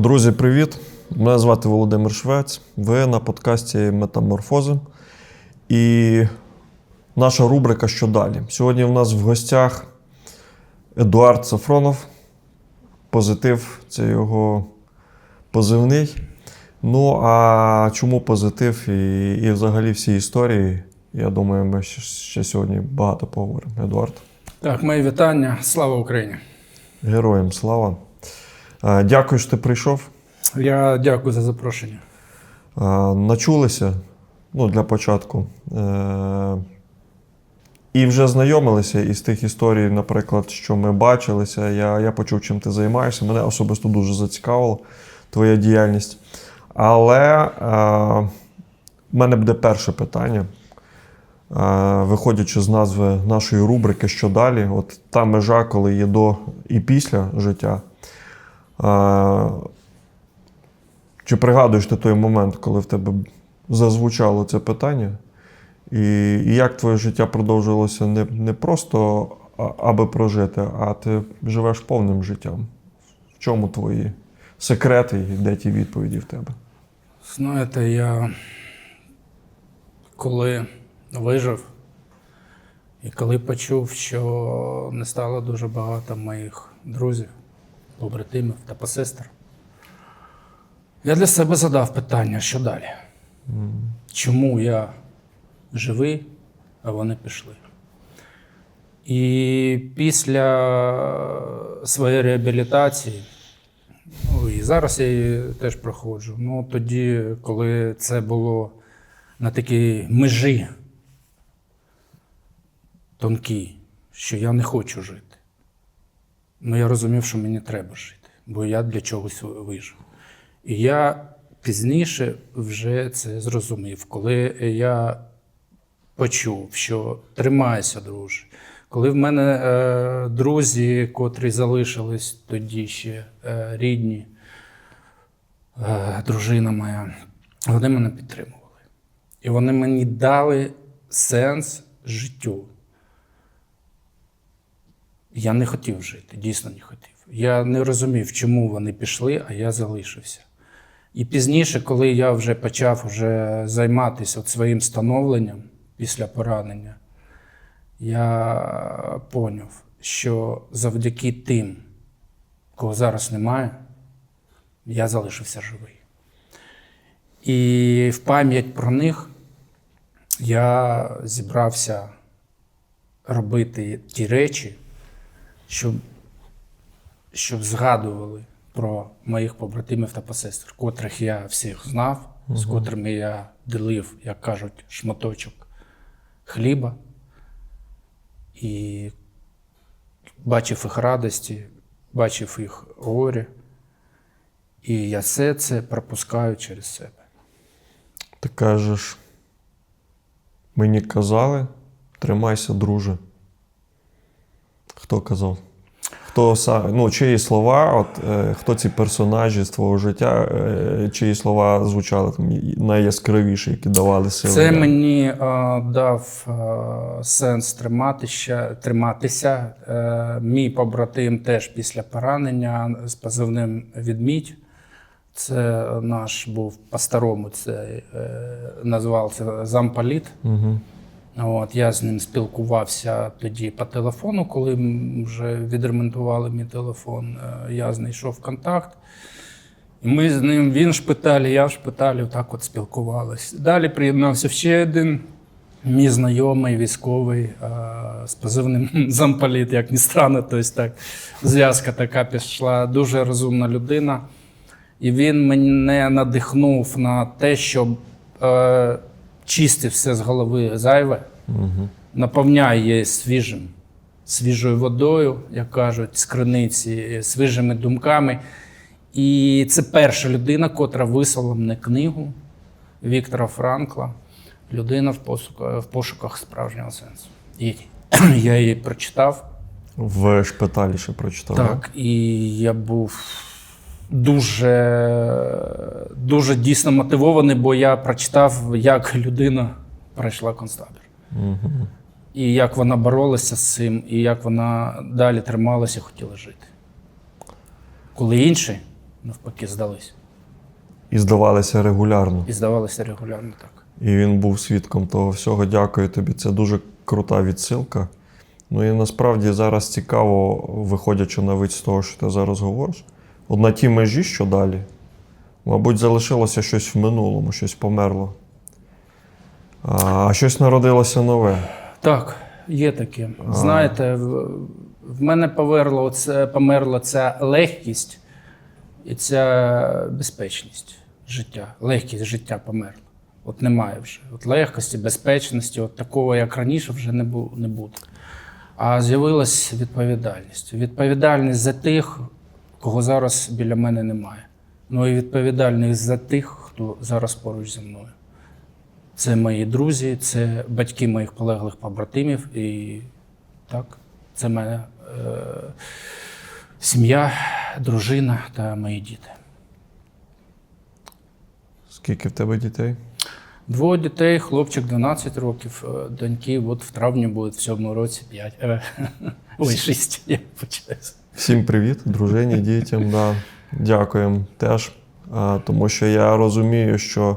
Друзі, привіт! Мене звати Володимир Швець. Ви на подкасті Метаморфози. І наша рубрика Що далі? Сьогодні в нас в гостях Едуард Сафронов. Позитив це його позивний. Ну, а чому позитив і, і взагалі всі історії? Я думаю, ми ще, ще сьогодні багато поговоримо. Едуард. Так, мої вітання. Слава Україні! Героям слава. Е, Дякую, що ти прийшов. Я дякую за запрошення. Е, Начулися ну, для початку. Е, І вже знайомилися із тих історій, наприклад, що ми бачилися. Я, я почув, чим ти займаєшся. Мене особисто дуже зацікавила твоя діяльність. Але е, в мене буде перше питання. Е, Виходячи з назви нашої рубрики Що далі? От та межа, коли є до і після життя. Чи пригадуєш ти той момент, коли в тебе зазвучало це питання? І, і як твоє життя продовжилося не, не просто аби прожити, а ти живеш повним життям? В чому твої секрети і де ті відповіді в тебе? Знаєте, я коли вижив і коли почув, що не стало дуже багато моїх друзів, побратимів та посестер, я для себе задав питання, що далі? Чому я живий, а вони пішли? І після своєї реабілітації, ну і зараз я її теж проходжу. Ну тоді, коли це було на такій межі тонкій, що я не хочу жити. Ну я розумів, що мені треба жити, бо я для чогось вижив. І я пізніше вже це зрозумів, коли я почув, що тримайся, друже. Коли в мене е, друзі, котрі залишились тоді ще е, рідні, е, дружина моя, вони мене підтримували. І вони мені дали сенс життю. Я не хотів жити, дійсно не хотів. Я не розумів, чому вони пішли, а я залишився. І пізніше, коли я вже почав вже займатися от своїм становленням після поранення, я поняв, що завдяки тим, кого зараз немає, я залишився живий. І в пам'ять про них я зібрався робити ті речі, щоб, щоб згадували про моїх побратимів та посестер, котрих я всіх знав, з котрими я ділив, як кажуть, шматочок хліба і бачив їх радості, бачив їх горі. І я все це пропускаю через себе. Ти кажеш, мені казали, тримайся, друже. Хто казав? Хто ну, чиї слова, от, е, хто ці персонажі з твого життя, е, чиї слова звучали там найяскравіші, які давали сили? Це мені е, дав е, сенс триматися. триматися. Е, мій побратим теж після поранення з позивним відмідь. Це наш був по-старому, це е, називався замполіт. Угу. От, я з ним спілкувався тоді по телефону, коли вже відремонтували мій телефон. е, Я знайшов контакт. І ми з ним, він в шпиталі, я в шпиталі, отак от спілкувалися. Далі приєднався ще один мій знайомий військовий е, з позивним замполіт, як ні странно. Тобто так, зв'язка така пішла. Дуже розумна людина. І він мене надихнув на те, щоб чистив все з голови зайве, Угу. наповняє її свіжим, свіжою водою, як кажуть, з криниці, свіжими думками. І це перша людина, котра вислала мені книгу Віктора Франкла Людина в пошуках, в пошуках справжнього сенсу. І я її прочитав. В шпиталі ще прочитав. Так, і я був дуже, дуже дійсно мотивований, бо я прочитав, як людина пройшла концтабір. Угу. І як вона боролася з цим, і як вона далі трималася, хотіла жити. Коли інші навпаки здались. І здавалися регулярно. І здавалися регулярно так. І він був свідком того всього. Дякую тобі. Це дуже крута відсилка. Ну і насправді зараз цікаво, виходячи навіть з того, що ти зараз говориш. От на тій межі, що далі, мабуть, залишилося щось в минулому, щось померло. А щось народилося нове. Так, є таке. Знаєте, в, мене померло це, померла ця легкість і ця безпечність життя. Легкість життя померла. От немає вже. От легкості, безпечності, от такого, як раніше, вже не, бу, не буде. А з'явилась відповідальність. Відповідальність за тих, кого зараз біля мене немає. Ну і відповідальність за тих, хто зараз поруч зі мною. Це мої друзі, це батьки моїх полеглих побратимів, і так, це моя е, сім'я, дружина та мої діти. Скільки в тебе дітей? Двоє дітей, хлопчик 12 років, е, доньки, от в травні буде в цьому році 5. Е, ой, 6, я почаюся. Всім привіт, дружині, дітям. Да. Дякуємо теж. Тому що я розумію, що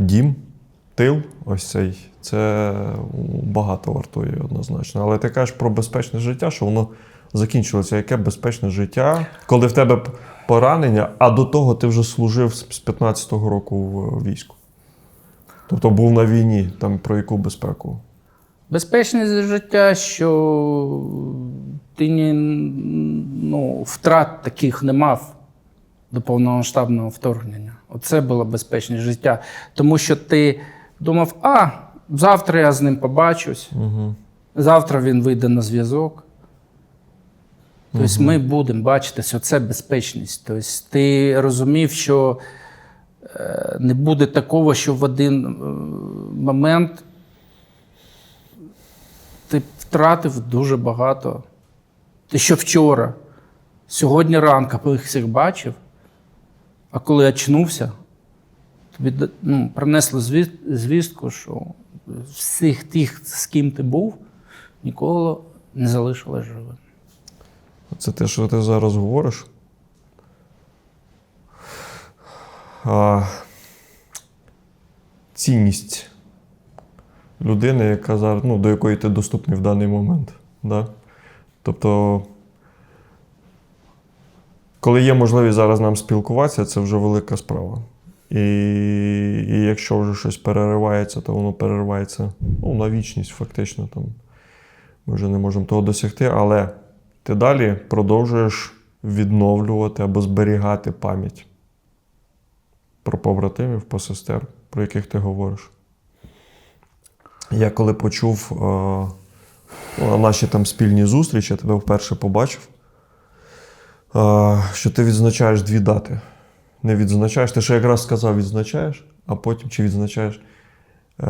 дім, тил, ось цей, це багато вартує однозначно. Але ти кажеш про безпечне життя, що воно закінчилося. Яке безпечне життя, коли в тебе поранення, а до того ти вже служив з з 15-го року в війську. Тобто був на війні, там про яку безпеку? Безпечність життя, що ти ні, ну, втрат таких не мав до повномасштабного вторгнення. Оце було безпечність життя. Тому що ти думав, а, завтра я з ним побачусь, Угу. завтра він вийде на зв'язок. Тобто ми будемо бачитися, оце безпечність. Тобто ти розумів, що е, не буде такого, що в один е, момент втратив дуже багато. Ти що вчора, сьогодні ранку я їх всіх бачив, а коли очнувся, тобі ну, принесли звістку, що всіх тих, з ким ти був, нікого не залишилось живим. Це те, що ти зараз говориш. А, цінність людини, яка зараз, ну, до якої ти доступний в даний момент. Да? Тобто, коли є можливість зараз нам спілкуватися, це вже велика справа. І, і якщо вже щось переривається, то воно переривається ну, на вічність, фактично. Там. Ми вже не можемо того досягти, але ти далі продовжуєш відновлювати або зберігати пам'ять про побратимів, про сестер, про яких ти говориш. Я коли почув е, на наші там спільні зустрічі, я тебе вперше побачив, е, що ти відзначаєш дві дати. Не відзначаєш, ти ще якраз сказав, відзначаєш, а потім чи відзначаєш. Е,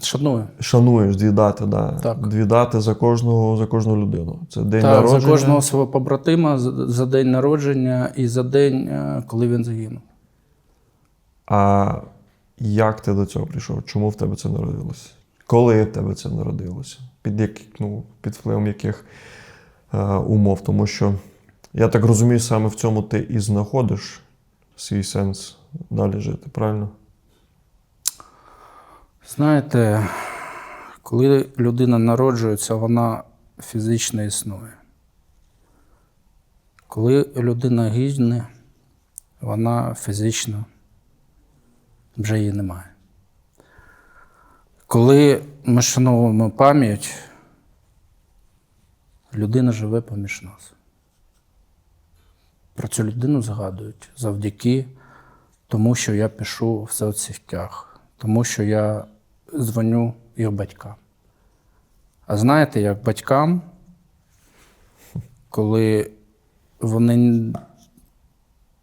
Шаную. Шануєш дві дати, да. Так. Дві дати за кожного, за кожну людину. Це день Так, народження. за кожного свого побратима, за, день народження і за день, е, коли він загинув. А як ти до цього прийшов? Чому в тебе це народилося? Коли в тебе це народилося? Під, як, ну, під впливом яких е, умов? Тому що я так розумію, саме в цьому ти і знаходиш свій сенс далі жити, правильно? Знаєте, коли людина народжується, вона фізично існує. Коли людина гідне, вона фізично вже її немає. Коли ми шановуємо пам'ять, людина живе поміж нас. Про цю людину згадують завдяки тому, що я пишу в соцсетях, тому що я дзвоню їх батькам. А знаєте, як батькам, коли вони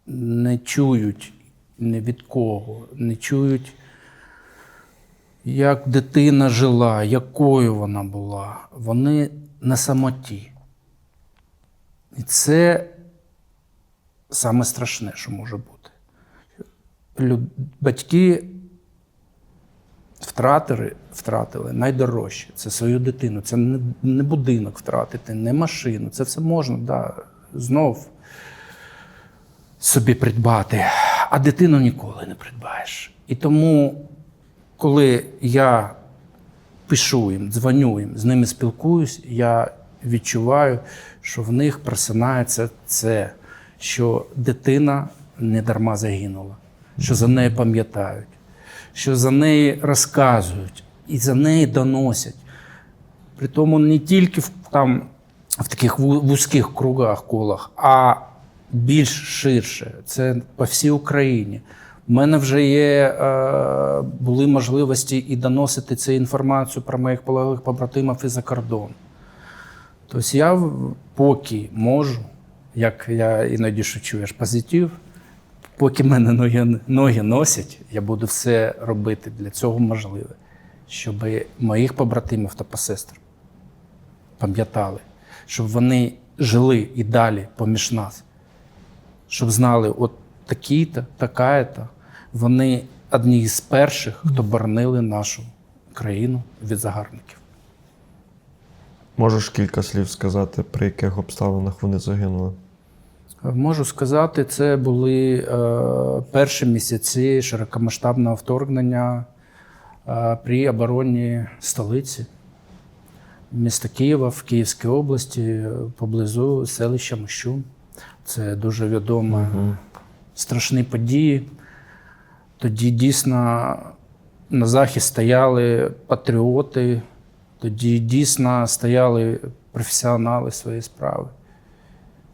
не чують ні від кого, не чують, як дитина жила, якою вона була, вони на самоті. І це саме страшне, що може бути. Лю- Батьки втратили, втратили найдорожче. Це свою дитину. Це не, не будинок втратити, не машину. Це все можна, да. знов. собі придбати, а дитину ніколи не придбаєш. І тому, коли я пишу їм, дзвоню їм, з ними спілкуюсь, я відчуваю, що в них просинається це, що дитина не дарма загинула, що за нею пам'ятають, що за неї розказують і за неї доносять. При тому не тільки в, там, в таких вузьких кругах, колах, а більш ширше. Це по всій Україні. У мене вже є, е, були можливості і доносити цю інформацію про моїх полеглих побратимів і за кордон. Тобто я поки можу, як я іноді шучу, я ж позитив, поки мене ноги, ноги носять, я буду все робити для цього можливе, щоб моїх побратимів та посестер пам'ятали, щоб вони жили і далі поміж нас, щоб знали, от такі-то, така-то, вони одні з перших, хто боронили нашу країну від загарбників. Можеш кілька слів сказати, при яких обставинах вони загинули? Можу сказати, це були е, перші місяці широкомасштабного вторгнення е, при обороні столиці міста Києва в Київській області е, поблизу селища Мощун. Це дуже відомо страшні події. Тоді дійсно на захист стояли патріоти, тоді дійсно стояли професіонали своєї справи.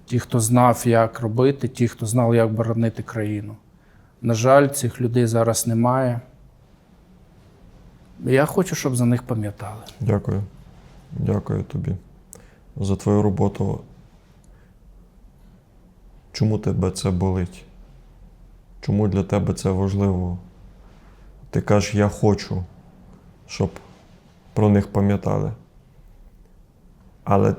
Ті, хто знав, як робити, ті, хто знав, як боронити країну. На жаль, цих людей зараз немає. Я хочу, щоб за них пам'ятали. Дякую. Дякую тобі за твою роботу. Чому тебе це болить? Чому для тебе це важливо? Ти кажеш, я хочу, щоб про них пам'ятали. Але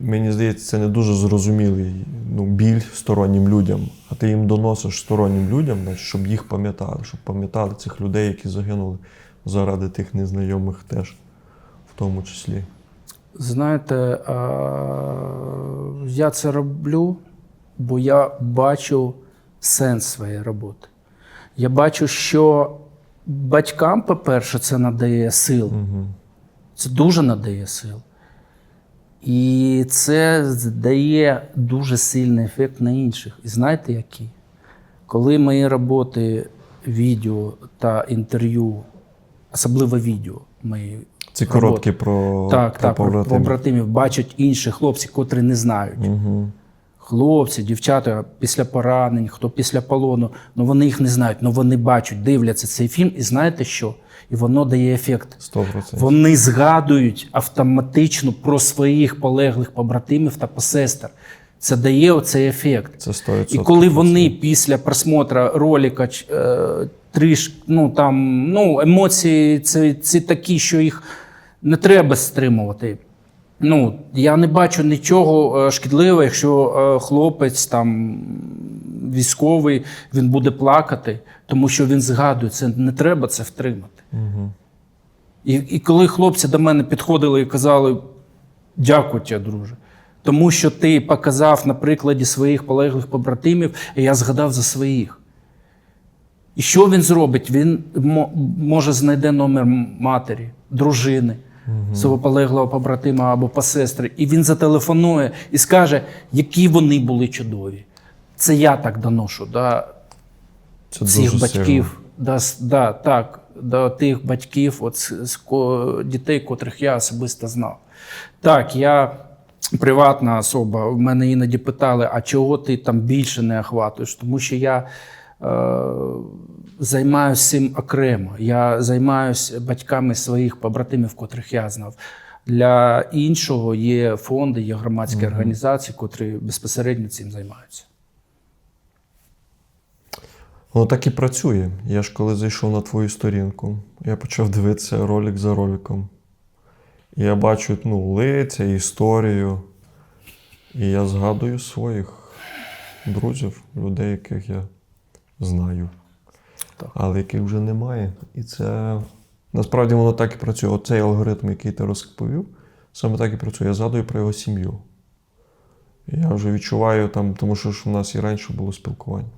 мені здається, це не дуже зрозумілий ну, біль стороннім людям. А ти їм доносиш стороннім людям, значить, щоб їх пам'ятали, щоб пам'ятали цих людей, які загинули заради тих незнайомих теж, в тому числі. Знаєте, я це роблю, бо я бачу сенс своєї роботи. Я бачу, що батькам, по-перше, це надає сил. Це дуже надає сил. І це дає дуже сильний ефект на інших. І знаєте який? Коли мої роботи, відео та інтерв'ю, особливо відео мої Ці роботи, короткі про, так, про так, про побратимів бачать інші хлопці, котрі не знають. Угу. Хлопці, дівчата після поранень, хто після полону, ну вони їх не знають, ну вони бачать, дивляться цей фільм, і знаєте що? І воно дає ефект. 100%. Вони згадують автоматично про своїх полеглих побратимів та посестер. Це дає оцей ефект. Це 100%. І коли вони після просмотру ролика ч- е, ну там ну, емоції це, це такі, що їх не треба стримувати. Ну, я не бачу нічого е, шкідливого, якщо е, хлопець там військовий, він буде плакати, тому що він згадує, це не треба це втримати. Угу. І, і коли хлопці до мене підходили і казали: дякую тебе, друже. Тому що ти показав на прикладі своїх полеглих побратимів, і я згадав за своїх. І що він зробить? Він може знайде номер матері, дружини, свого полеглого побратима або посестри, і він зателефонує і скаже, які вони були чудові. Це я так доношу. Да? Це цих батьків, да, с- да, так, до тих батьків, от, з, з дітей, котрих я особисто знав. Так, я приватна особа. В мене іноді питали, а чого ти там більше не охватуєш? Тому що я е, займаюся цим окремо. Я займаюся батьками своїх побратимів, котрих я знав. Для іншого є фонди, є громадські організації, котрі безпосередньо цим займаються. Воно так і працює. Я ж коли зайшов на твою сторінку, я почав дивитися ролик за роликом. І я бачу ну, лиця, історію. І я згадую своїх друзів, людей, яких я знаю, Так. але яких вже немає. І це насправді воно так і працює. Оцей алгоритм, який ти розповів, саме так і працює. Я згадую про його сім'ю. Я вже відчуваю там, тому що ж у нас і раніше було спілкування.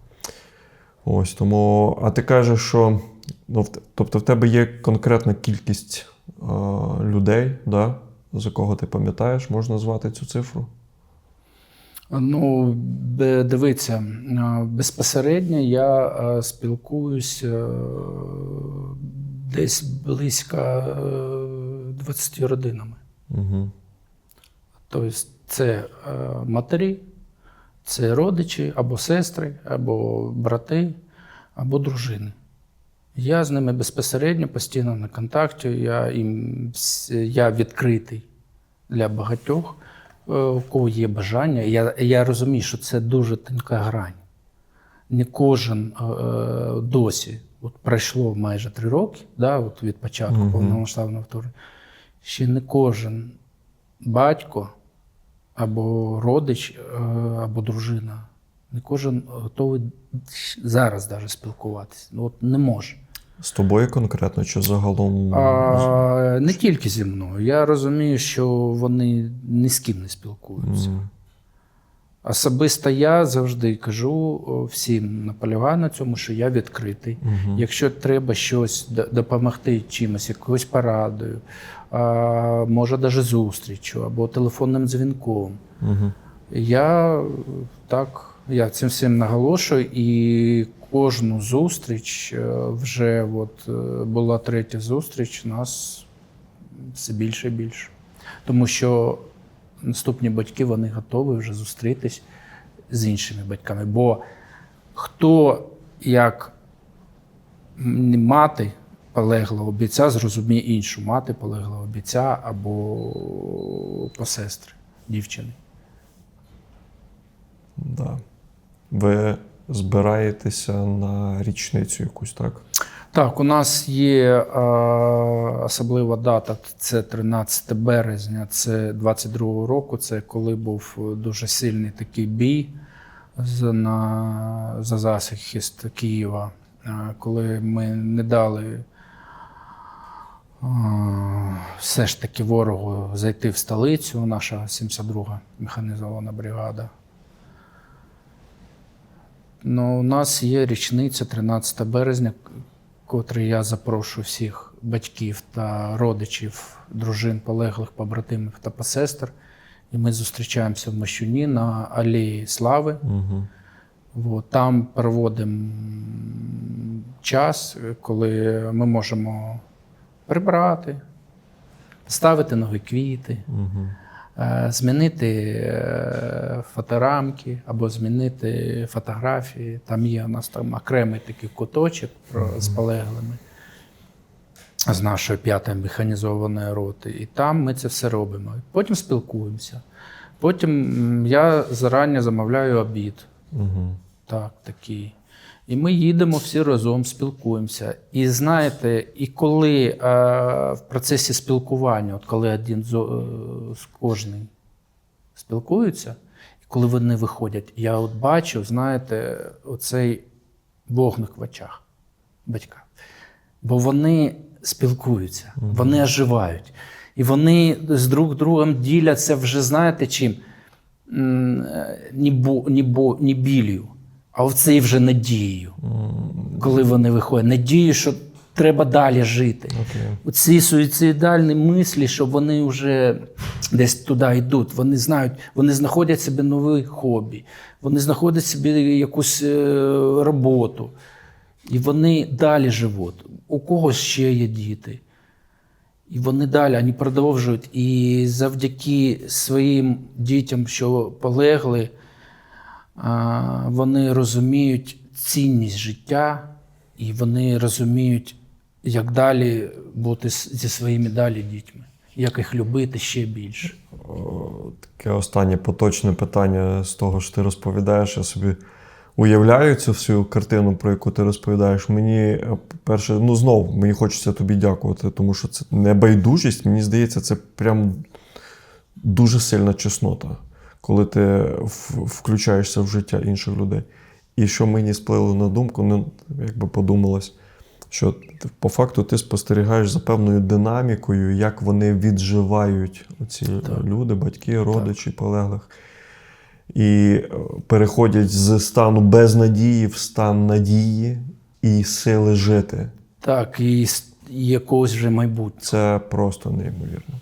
Ось тому. А ти кажеш, що ну, тобто в тебе є конкретна кількість е, людей, да, за кого ти пам'ятаєш, можна назвати цю цифру? Ну, дивіться, е, безпосередньо я е, спілкуюсь е, десь близько е, 20 родинами. Угу. Тобто це матері, це родичі або сестри, або брати, або дружини. Я з ними безпосередньо постійно на контакті. Я, їм, я відкритий для багатьох, у кого є бажання. Я, я розумію, що це дуже тонка грань. Не кожен е, е, досі, от пройшло майже три роки, да, от від початку Мгм. повномасштабного вторгнення, ще не кожен батько або родич, е, або дружина. Не кожен готовий зараз навіть спілкуватися. Ну, От не може. З тобою конкретно чи загалом? А, не тільки зі мною. Я розумію, що вони ні з ким не спілкуються. М, Особисто я завжди кажу всім наполягаю на цьому, що я відкритий. мгм. Якщо треба щось допомогти чимось, якоюсь порадою, а, може навіть зустрічю або телефонним дзвінком. Мгм. Я е, так, я цим всім наголошую, і кожну зустріч е, вже от е, була третя зустріч, нас все більше і більше. Тому що наступні батьки вони готові вже зустрітись з іншими батьками. Бо хто як мати полеглого бійця зрозуміє іншу мати полеглого бійця або посестри дівчини. Да. Ви збираєтеся на річницю якусь, так? Так, у нас є е, особлива дата, це 13 березня, це 22-го року. Це коли був дуже сильний такий бій за, на, за захист Києва, е, коли ми не дали е, все ж таки ворогу зайти в столицю, наша 72-га механізована бригада. Ну, у нас є річниця 13 березня, котрий я запрошую всіх батьків та родичів, дружин, полеглих, побратимів та посестер. І ми зустрічаємося в Мощуні на Алеї Слави. Угу. От, там проводимо час, коли ми можемо прибрати, ставити нові квіти, Угу. Е, змінити е, фоторамки або змінити фотографії. Там є у нас там окремий такий куточок з полеглими з нашої п'ятої механізованої роти. І там ми це все робимо. Потім спілкуємося. Потім я зарані замовляю обід. Угу. Так, такий. І ми їдемо всі разом, спілкуємося. І знаєте, і коли е, в процесі спілкування, от коли один з, е, з кожним спілкується, і коли вони виходять, я от бачу, знаєте, оцей вогник в очах батька. Бо вони спілкуються, вони оживають. І вони з друг другом діляться вже, знаєте, чим? Е, Ні, бо, ні, бо, ні білью, а оцей вже надією. Коли вони виходять, надію, що треба далі жити. Окей. Ці суїцидальні мислі, що вони вже десь туди йдуть. Вони знають, вони знаходять собі нове хобі, вони знаходять собі якусь е, роботу. І вони далі живуть. У когось ще є діти. І вони далі вони продовжують. І завдяки своїм дітям, що полегли, вони розуміють цінність життя, і вони розуміють, як далі бути зі своїми далі дітьми, як їх любити ще більше. Таке останнє поточне питання з того, що ти розповідаєш. Я собі уявляю цю всю картину, про яку ти розповідаєш. Мені, е, перше, ну знов мені хочеться тобі дякувати, тому що це небайдужість, мені здається, це прям дуже сильна чеснота, коли ти включаєшся в життя інших людей. І що мені сплило на думку, ну, якби подумалось, що по факту ти спостерігаєш за певною динамікою, як вони відживають оці люди, батьки, родичі, полеглих. і е, переходять з стану безнадії в стан надії і сили жити. Так, і якогось вже майбутнього. Це просто неймовірно.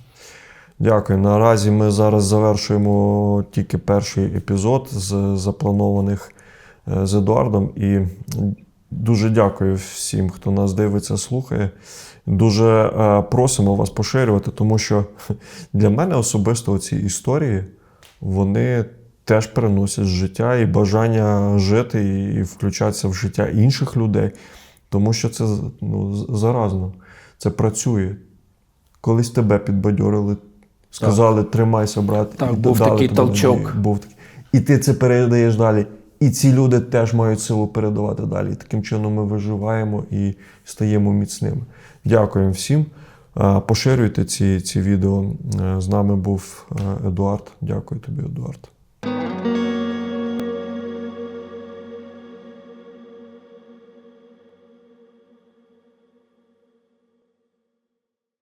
Дякую. Наразі ми зараз завершуємо тільки перший епізод з запланованих е, з Едуардом. І дуже дякую всім, хто нас дивиться, слухає. Дуже е, просимо вас поширювати, тому що для мене особисто ці історії вони теж приносять життя і бажання жити і включатися в життя інших людей, тому що це ну, заразно, це працює. Колись тебе підбадьорили, сказали, тримайся, брат. Так, і був такий толчок. Був такий. І ти це передаєш далі. І ці люди теж мають силу передавати далі. І таким чином ми виживаємо і стаємо міцними. Дякуємо всім. Е, Поширюйте ці, ці відео. Е, З нами був е, Едуард. Дякую тобі, Едуард.